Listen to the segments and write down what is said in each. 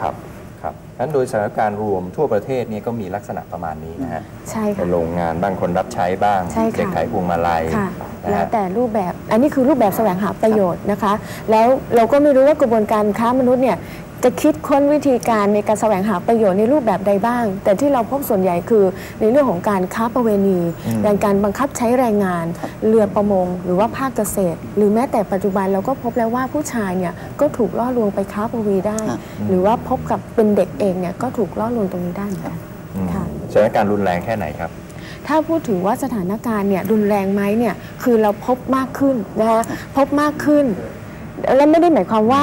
ครับครับนั้นโดยสถานการณ์รวมทั่วประเทศเนี่ยก็มีลักษณะประมาณนี้นะฮะใช่ไปค่ะโรงงานบ้างคนรับใช้บ้างใช่ค่ะเด็กขายพวงมาลัยค่ะนะแล้วฮะแต่รูปแบบ อันนี้คือรูปแบบแสวงหาประโยชน์นะคะ แล้วเราก็ไม่รู้ว่ากระบวนการค้ามนุษย์เนี่ย จะคิดค้นวิธีการในการแสวงหาประโยชน์ในรูปแบบใดบ้าง แต่ที่เราพบส่วนใหญ่คือในเรื่องของการค้าประเวณีแรงการบังคับใช้แรงงาน เรือประมง หรือว่าภาคเกษตร หรือแม้แต่ปัจจุบันเราก็พบแล้วว่าผู้ชายเนี่ยก็ถูกล่อลวงไปค้าประเวณีได้ครับหรือว่าพบกับเป็นเด็กเองเนี่ยก็ถูกล่อลวงตรงนี้ได้เหมือนกันอืมค่ะสถานการณ์รุนแรงแค่ไหนครับถ้าพูดถึงว่าสถานการณ์เนี่ยรุนแรงไหมเนี่ยคือเราพบมากขึ้นนะคะพบมากขึ้น แล้วไม่ได้หมายความว่า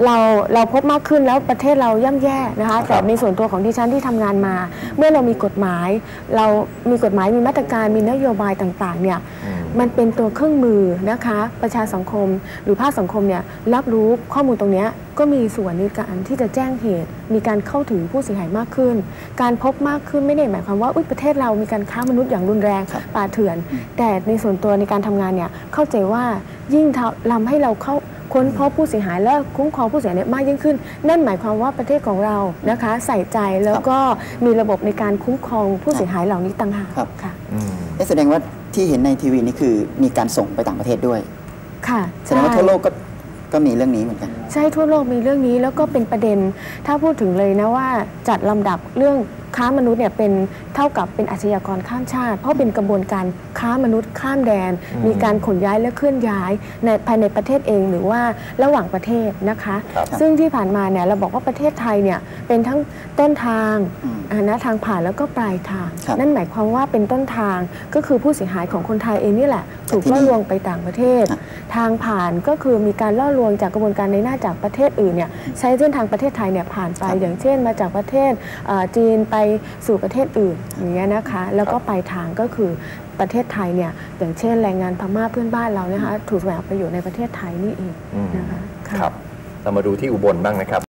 เอ่อเราเราพบมากขึ้นแล้วประเทศเราย่ำแย่นะคะแต่ในส่วนตัวของดิฉันที่ทำงานมา เมื่อเรามีกฎหมาย เรามีกฎหมายมีมาตรการมีนโยบายต่างๆเนี่ยอืมมันเป็นตัวเครื่องมือนะคะ ประชาสังคมหรือภาคสังคมเนี่ยรับรู้ข้อมูลตรงเนี้ยก็มีส่วนในการที่จะแจ้งเหตุ มีการเข้าถึงผู้เสียหายมากขึ้น การพบมากขึ้นไม่ได้หมายความว่าอุ๊ยประเทศเรามีการค้ามนุษย์อย่างรุนแรงครับป่าเถื่อน แต่ในส่วนตัวในการทำงานเนี่ยเข้าใจว่ายิ่งทำให้เราเข้า ค้นพบผู้เสียหายและคุ้มครองผู้เสียหายเนี่ยมากยิ่งขึ้น นั่นหมายความว่าประเทศของเรานะคะ ใส่ใจแล้วก็มีระบบในการคุ้มครองผู้เสียหายเหล่านี้ต่างหากครับค่ะอืมเอ๊ะแสดงว่าที่เห็นในทีวีนี่คือมีการส่งไปต่างประเทศด้วย ค่ะแสดงว่าใช่ทั่วโลกก็ก็มีเรื่องนี้เหมือนกัน ใช่ทั่วโลกมีเรื่องนี้แล้วก็เป็นประเด็น ถ้าพูดถึงเลยนะว่าจัดลำดับเรื่อง ค้ามนุษย์เนี่ยเป็นเท่ากับเป็นอาชญากรข้ามชาติ เพราะเป็นกระบวนการค้ามนุษย์ข้ามแดนอืมมีการขนย้ายและเคลื่อนย้ายในภายในประเทศเองหรือว่าระหว่างประเทศนะคะครับซึ่งที่ผ่านมาเนี่ยเราบอกว่าประเทศไทยเนี่ยเป็นทั้งต้นทางอืมอ่านะทางผ่านแล้วก็ปลายทางครับนั่นหมายความว่าเป็นต้นทางก็คือผู้เสียหายของคนไทยเองนี่แหละ ถูกที่นี่ล่อลวงไปต่างประเทศครับทางผ่านก็คือมีการล่อลวงจากกระบวนการในหน้าจากประเทศอื่นเนี่ยใช้เส้นทางประเทศไทยเนี่ยผ่านไปครับอย่างเช่น มาจากประเทศเอ่อจีนไปสู่ประเทศอื่นอย่างเงี้ยนะคะแล้วก็ปลายทางก็คือประเทศไทยเนี่ยอย่างเช่นแรงงานพม่าเพื่อนบ้านเรานะคะถูกแสวงประโยชน์ในประเทศไทยนี่เองอืมนะคะะครับเรามาดูที่อุบลบ้างนะครับ